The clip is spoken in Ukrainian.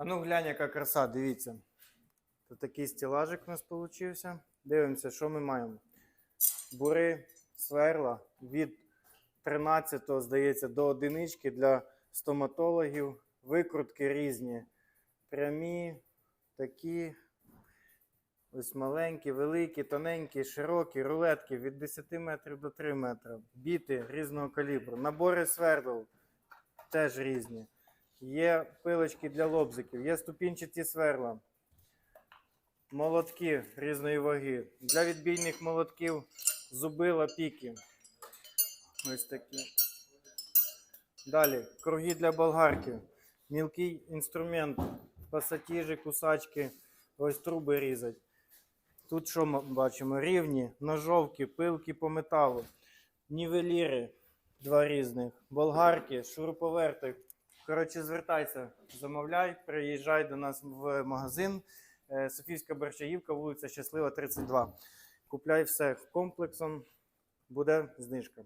А ну глянь, яка краса, дивіться. Тут такий стілажик у нас вийшов. Дивимося, що ми маємо. Бури, сверла від 13, здається, до одинички для стоматологів. Викрутки різні. Прямі, такі. Ось маленькі, великі, тоненькі, широкі, рулетки від 10 метрів до 3 метри. Біти різного калібру. Набори свердл теж різні. Є пилочки для лобзиків, є ступінчаті сверла, молотки різної ваги. Для відбійних молотків зубила піки. Ось такі. Далі круги для болгарки. Мілкий інструмент, пасатіжі, кусачки, ось труби різать. Тут що ми бачимо? Рівні, ножовки, пилки по металу, нівеліри, два різних, болгарки, шуруповерти. Коротше, звертайся, замовляй, приїжджай до нас в магазин. Е, Софійська Борщаївка, вулиця Щаслива, 32. Купляй все комплексом, буде знижка.